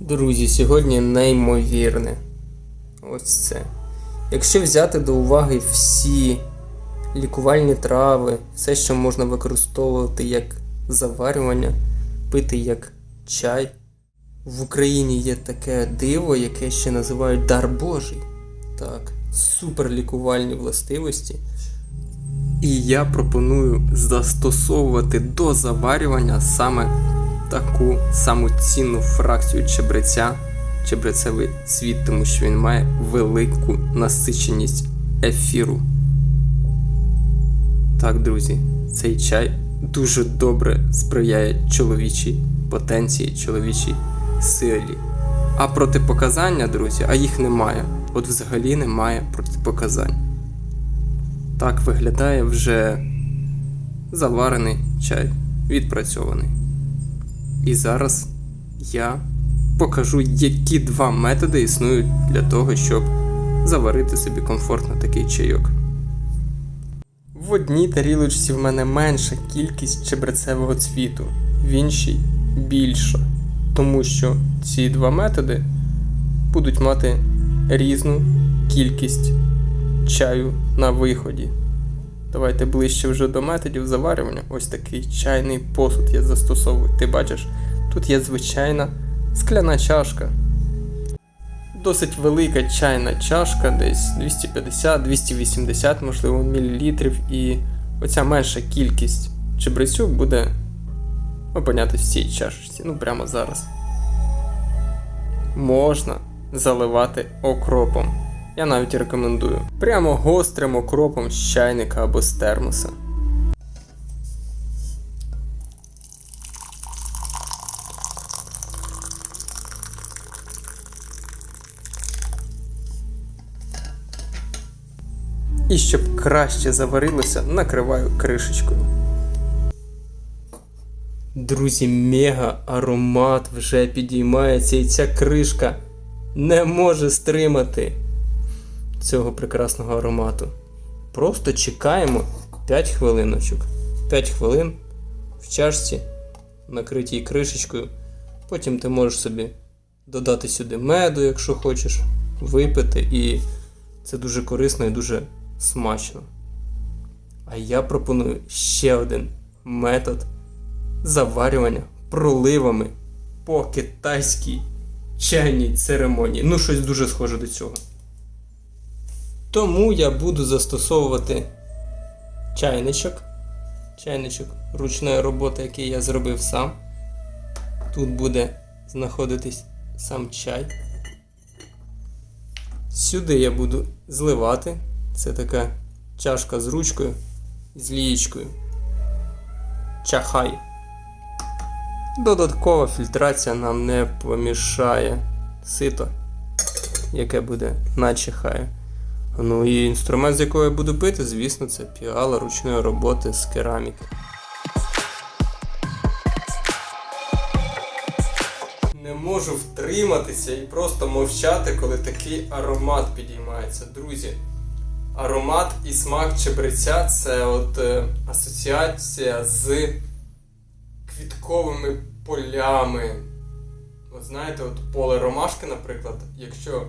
Друзі, сьогодні неймовірне. Ось це. Якщо взяти до уваги всі лікувальні трави, все, що можна використовувати як заварювання, пити як чай. В Україні є таке диво, яке ще називають дар Божий. Так, суперлікувальні властивості. І я пропоную застосовувати до заварювання саме таку саму цінну фракцію чебреця, чебрецевий цвіт, тому що він має велику насиченість ефіру. Так, друзі, цей чай дуже добре сприяє чоловічій потенції, чоловічій силі. А протипоказання, друзі, а їх немає. От взагалі немає протипоказань. Так виглядає вже заварений чай, відпрацьований. І зараз я покажу, які два методи існують для того, щоб заварити собі комфортно такий чайок. В одній тарілочці в мене менша кількість чебрецевого цвіту, в іншій більша, тому що ці два методи будуть мати різну кількість чаю на виході. Давайте ближче вже до методів заварювання. Ось такий чайний посуд я застосовую. Ти бачиш, тут є звичайна скляна чашка. Досить велика чайна чашка, десь 250-280, можливо, мілілітрів, і оця менша кількість чебрецю буде опинятись в цій чашечці, ну прямо зараз. Можна заливати окропом. Я навіть рекомендую. Прямо гострим окропом з чайника або з термоса. І щоб краще заварилося, накриваю кришечкою. Друзі, мега аромат вже підіймається, і ця кришка не може стримати цього прекрасного аромату. Просто чекаємо 5 хвилиночок. 5 хвилин в чашці, накритій кришечкою. Потім ти можеш собі додати сюди меду, якщо хочеш, випити, і це дуже корисно і дуже смачно. А я пропоную ще один метод заварювання проливами по китайській чайній церемонії. Ну, щось дуже схоже до цього. Тому я буду застосовувати чайничок. Чайничок ручної роботи, який я зробив сам. Тут буде знаходитись сам чай. Сюди я буду зливати. Це така чашка з ручкою, з лієчкою. Чахай. Додаткова фільтрація нам не помішає сито, яке буде на чахаю. Ну і інструмент, з якого я буду пити, звісно, це піала ручної роботи з кераміки. Не можу втриматися і просто мовчати, коли такий аромат підіймається. Друзі, аромат і смак чебреця це от е, асоціація з квітковими полями. От знаєте, от поле ромашки, наприклад, якщо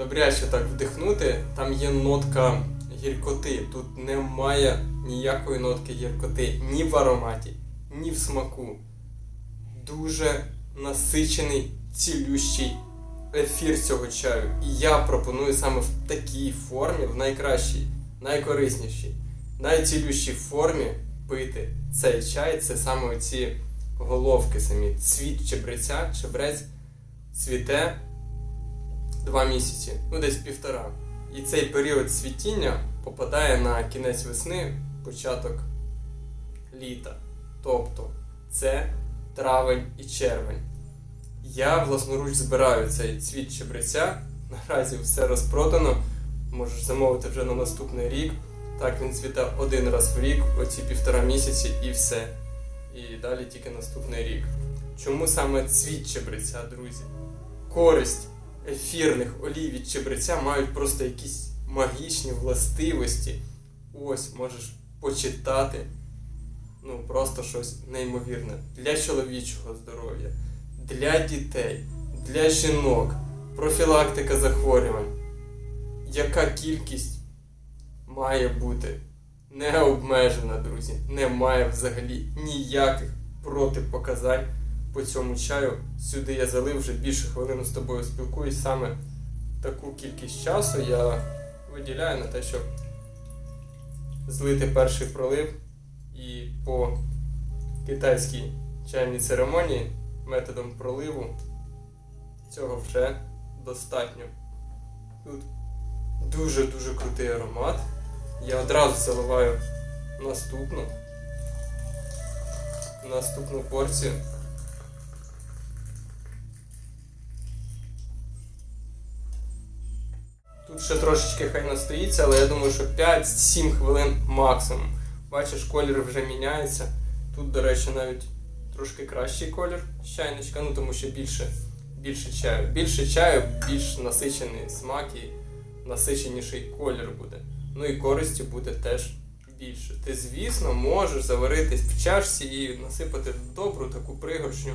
добряче так вдихнути, там є нотка гіркоти. Тут немає ніякої нотки гіркоти ні в ароматі, ні в смаку. Дуже насичений, цілющий ефір цього чаю. І я пропоную саме в такій формі, в найкращій, найкориснішій, найцілющій формі пити цей чай. Це саме ці головки самі. Цвіт чебреця, чебрець цвіте два місяці, ну десь півтора. І цей період цвітіння попадає на кінець весни, початок літа. Тобто це травень і червень. Я власноруч збираю цей цвіт чебреця. Наразі все розпродано. Можеш замовити вже на наступний рік. Так, він цвіте один раз в рік, оці півтора місяці і все. І далі тільки наступний рік. Чому саме цвіт чебреця, друзі? Користь ефірних олій від чебреця мають просто якісь магічні властивості. Ось можеш почитати. Ну, просто щось неймовірне для чоловічого здоров'я, для дітей, для жінок, профілактика захворювань. Яка кількість має бути не обмежена, друзі. Немає взагалі ніяких протипоказань по цьому чаю. Сюди я залив вже більше хвилину з тобою спілкуюсь. Саме таку кількість часу я виділяю на те, щоб злити перший пролив і по китайській чайній церемонії методом проливу цього вже достатньо. Тут дуже-дуже крутий аромат. Я одразу заливаю наступну. Наступну порцію. Ще трошечки хай настоїться, але я думаю, що 5-7 хвилин максимум. Бачиш, колір вже міняється. Тут, до речі, навіть трошки кращий колір чайничка, ну тому що більше, більше чаю. Більше чаю, більш насичений смак і насиченіший колір буде. Ну і користі буде теж більше. Ти, звісно, можеш заваритись в чашці і насипати добру таку пригоршню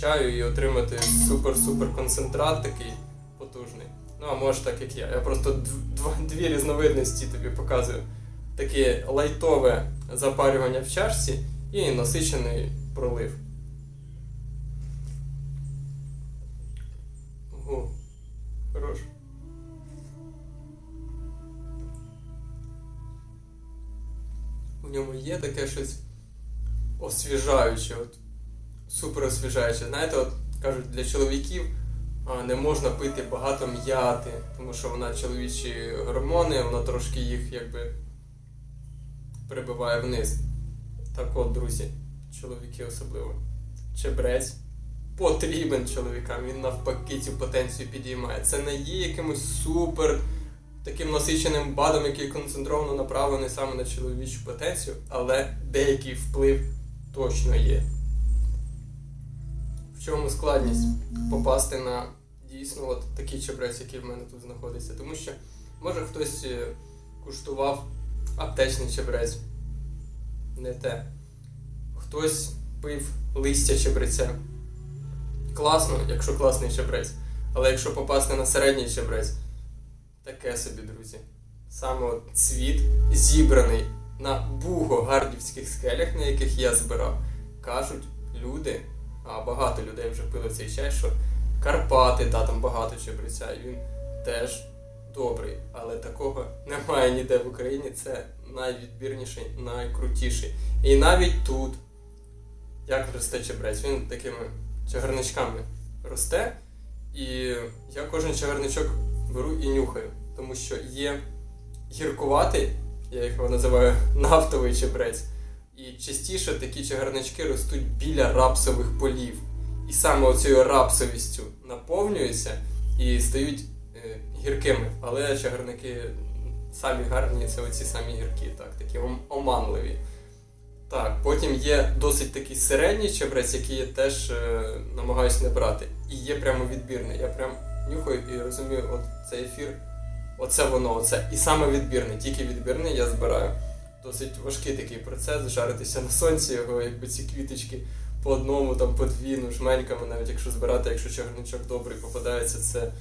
чаю і отримати супер-супер концентрат такий потужний. Ну, а може так як я. Я просто дв- дві різновидності тобі показую. Таке лайтове запарювання в чашці і насичений пролив. Ого, хорош. У ньому є таке щось освіжаюче, от, супер освіжаюче. Знаєте, от кажуть, для чоловіків не можна пити багато м'яти, тому що вона чоловічі гормони, вона трошки їх якби прибиває вниз. Так от, друзі, чоловіки особливо. Чебрець потрібен чоловікам, він навпаки цю потенцію підіймає. Це не є якимось супер таким насиченим бадом, який концентровано направлений саме на чоловічу потенцію, але деякий вплив точно є. Чому складність попасти на дійсно от такий чебрець, який в мене тут знаходиться? Тому що може хтось е, куштував аптечний чебрець, не те. Хтось пив листя чебреця. Класно, якщо класний чебрець. Але якщо попасти на середній чебрець, таке собі, друзі. Саме цвіт зібраний на буго-гардівських скелях, на яких я збирав, кажуть люди, а багато людей вже пили цей чай, що Карпати, да, там багато чебреця, і він теж добрий, але такого немає ніде в Україні. Це найвідбірніший, найкрутіший. І навіть тут, як росте чебрець, він такими чагарничками росте. І я кожен чагарничок беру і нюхаю, тому що є гіркуватий, я їх називаю нафтовий чебрець. І частіше такі чагарнички ростуть біля рапсових полів. І саме оцією рапсовістю наповнюються і стають е, гіркими. Але чагарники самі гарні, це оці самі гіркі, так, такі оманливі. Так, потім є досить такий середній чебрець, який я теж е, намагаюся не брати. І є прямо відбірний. Я прям нюхаю і розумію, от цей ефір, оце воно, оце. І саме відбірний, тільки відбірний я збираю. Досить важкий такий процес, жаритися на сонці, його якби ці квіточки по одному, там по дві, ну жменьками, навіть якщо збирати, якщо чагарничок добрий попадається, це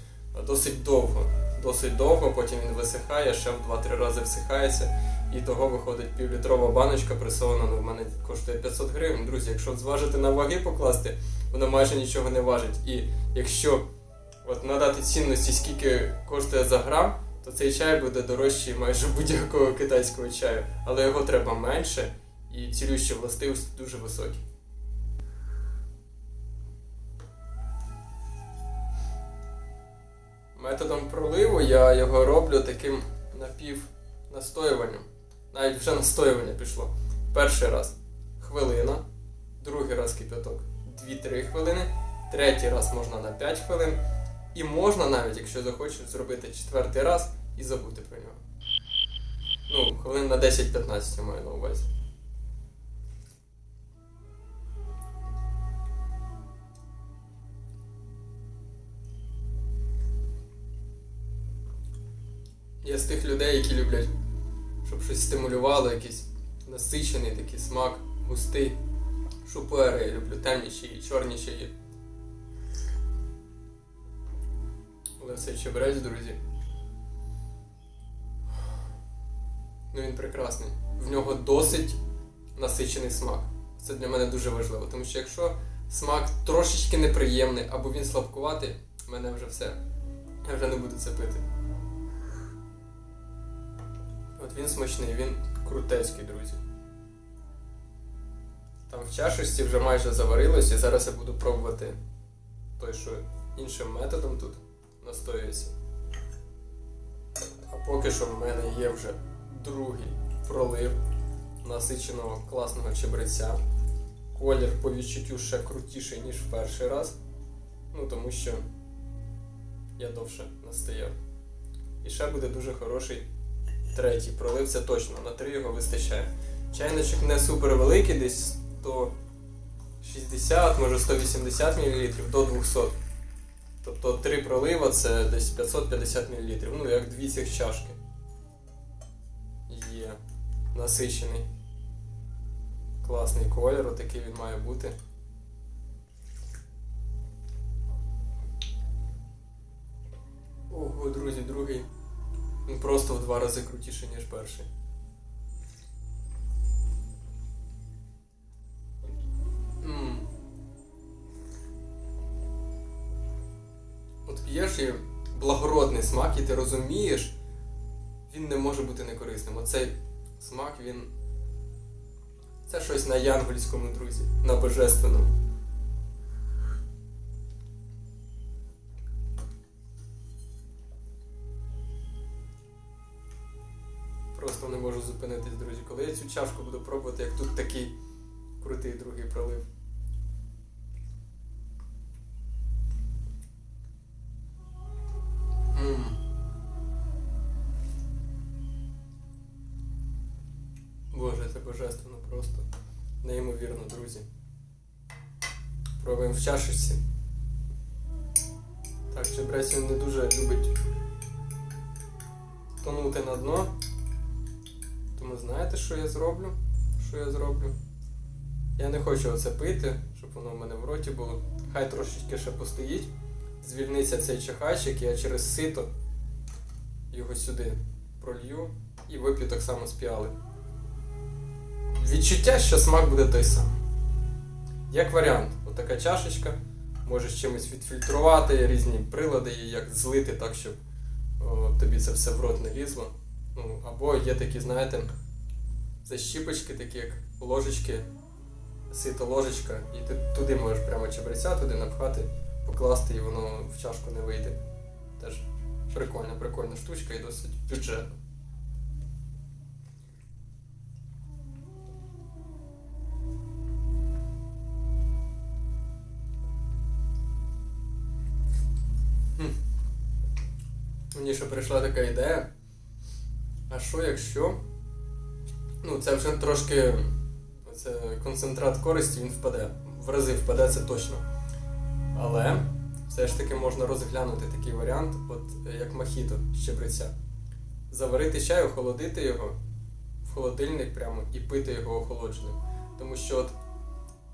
досить довго. Досить довго, потім він висихає, ще в 2-3 рази всихається. І того виходить півлітрова баночка пресована, ну в мене коштує 500 гривень. Друзі, якщо зважити на ваги покласти, воно майже нічого не важить. І якщо от надати цінності, скільки коштує за грам, то цей чай буде дорожчий майже будь-якого китайського чаю. Але його треба менше і цілющі властивості дуже високі. Методом проливу я його роблю таким напівнастоюванням. Навіть вже настоювання пішло. Перший раз хвилина, другий раз кипяток 2-3 хвилини, третій раз можна на 5 хвилин. І можна навіть, якщо захочеш, зробити четвертий раз і забути про нього. Ну, хвилин на 10-15 я маю на увазі. Я з тих людей, які люблять, щоб щось стимулювало, якийсь насичений такий смак, густий. Шупери я люблю темні чаї, чорні Цей чебрець, друзі. Ну він прекрасний. В нього досить насичений смак. Це для мене дуже важливо, тому що якщо смак трошечки неприємний або він слабкуватий, в мене вже все. Я вже не буду це пити. От він смачний, він крутецький, друзі. Там в чашечці вже майже заварилось, і зараз я буду пробувати той, що іншим методом тут настоюється. А поки що в мене є вже другий пролив насиченого класного чебреця. Колір по відчуттю ще крутіший, ніж в перший раз. Ну тому що я довше настояв. І ще буде дуже хороший третій пролив, це точно, на три його вистачає. Чайничок не супер великий, десь 160, може 180 мл до 200. Тобто три пролива це десь 550 мл. Ну, як дві цих чашки. Є насичений. Класний колір, отакий він має бути. Ого, друзі, другий. Він просто в два рази крутіший, ніж перший. От є ж і благородний смак, і ти розумієш, він не може бути некорисним. Оцей смак, він. Це щось на янгольському, друзі, на божественному. Просто не можу зупинитись, друзі. Коли я цю чашку буду пробувати, як тут такий крутий другий пролив. В чашечці. Так, чебрець він не дуже любить тонути на дно. Тому знаєте, що я зроблю? Що я зроблю? Я не хочу оце пити, щоб воно в мене в роті було. Хай трошечки ще постоїть. Звільниться цей чахайчик, я через сито його сюди пролью і вип'ю так само з піали. Відчуття, що смак буде той самий. Як варіант, отака чашечка, можеш чимось відфільтрувати, різні прилади, її як злити так, щоб о, тобі це все в рот не лізло. Ну, або є такі, знаєте, защіпочки, такі як ложечки, сито ложечка, і ти туди можеш прямо чебреця туди напхати, покласти, і воно в чашку не вийде. Теж прикольна, прикольна штучка і досить бюджетна. Ще прийшла така ідея. А що якщо? Ну, це вже трошки це концентрат користі, він впаде. В рази впаде це точно. Але все ж таки можна розглянути такий варіант, от як мохіто з чебреця. Заварити чай, охолодити його в холодильник прямо і пити його охолодженим. Тому що от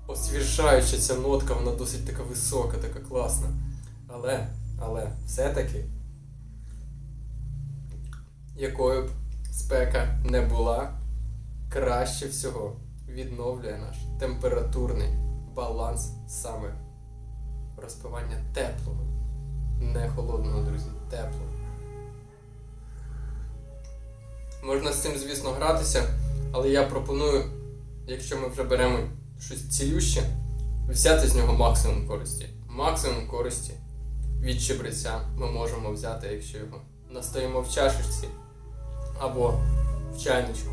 освіжаюча ця нотка, вона досить така висока, така класна. Але, але все-таки якою б спека не була, краще всього відновлює наш температурний баланс саме розпивання теплого, не холодного, друзі, теплого. Можна з цим, звісно, гратися, але я пропоную, якщо ми вже беремо щось цілюще, взяти з нього максимум користі. Максимум користі від чебреця ми можемо взяти, якщо його настоїмо в чашечці або в чайничку.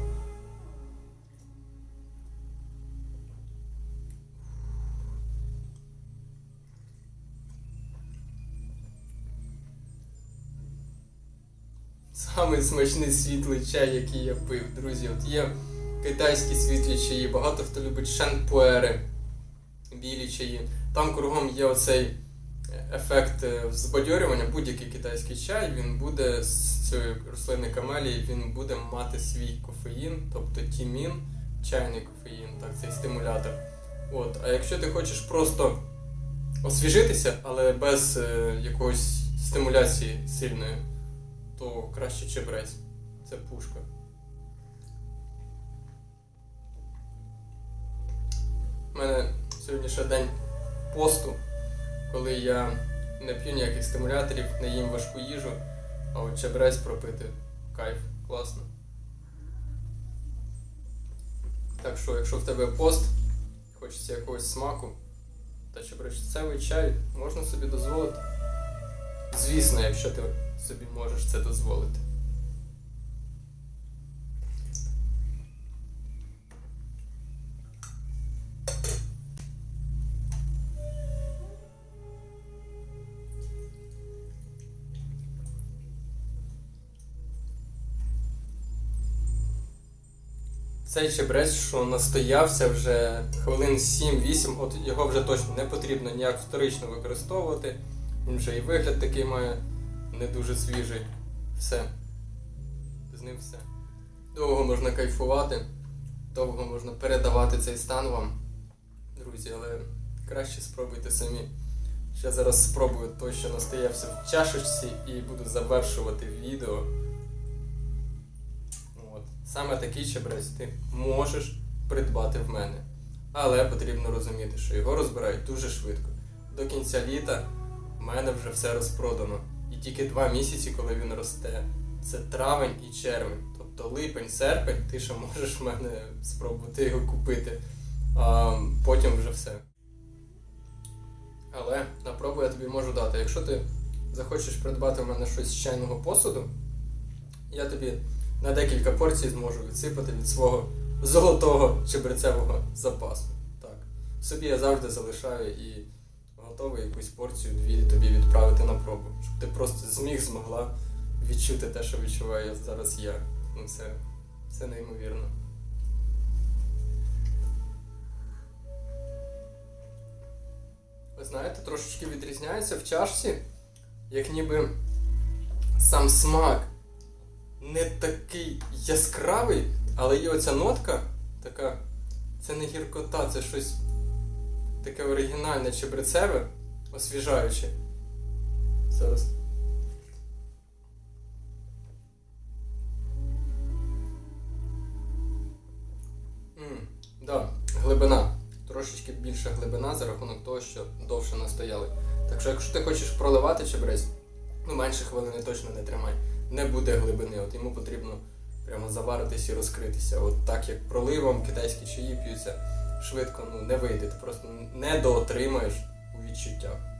Самий смачний світлий чай, який я пив, друзі. От є китайські світлі чаї, багато хто любить шанпуери, білі чаї. Там кругом є оцей ефект е, збадьорювання, будь-який китайський чай, він буде з цієї рослини камелії, він буде мати свій кофеїн, тобто тімін, чайний кофеїн, так, цей стимулятор. От, а якщо ти хочеш просто освіжитися, але без е, якогось стимуляції сильної, то краще чебрець. Це пушка. У мене сьогодні ще день посту, коли я не п'ю ніяких стимуляторів, не їм важку їжу, а от чебрець пропити кайф, класно. Так що, якщо в тебе пост, хочеться якогось смаку, та чебрецевий чай можна собі дозволити. Звісно, якщо ти собі можеш це дозволити. Цей чебрець, що настоявся вже хвилин 7-8, от його вже точно не потрібно ніяк вторично використовувати. Він вже і вигляд такий має не дуже свіжий. Все. З ним все. Довго можна кайфувати, довго можна передавати цей стан вам, друзі, але краще спробуйте самі. Ще зараз спробую той, що настоявся в чашечці, і буду завершувати відео. Саме такий чебрець ти можеш придбати в мене. Але потрібно розуміти, що його розбирають дуже швидко. До кінця літа в мене вже все розпродано. І тільки два місяці, коли він росте. Це травень і червень. Тобто липень, серпень, ти ще можеш в мене спробувати його купити. А потім вже все. Але на пробу я тобі можу дати. Якщо ти захочеш придбати в мене щось з чайного посуду, я тобі на декілька порцій зможу відсипати від свого золотого чебрецевого запасу. Так. Собі я завжди залишаю і готовий якусь порцію дві тобі відправити на пробу, щоб ти просто зміг, змогла відчути те, що відчуваю зараз я. Ну це, це неймовірно. Ви знаєте, трошечки відрізняється в чашці, як ніби сам смак не такий яскравий, але є оця нотка така. Це не гіркота, це щось таке оригінальне чебрецеве, освіжаюче. Зараз. М, да, глибина. Трошечки більша глибина за рахунок того, що довше настояли. Так що, якщо ти хочеш проливати чебрець, ну менше хвилини точно не тримай. Не буде глибини. От йому потрібно прямо заваритись і розкритися. От так як проливом китайські чаї п'ються швидко ну, не вийде. Ти просто не доотримаєш у відчуттях.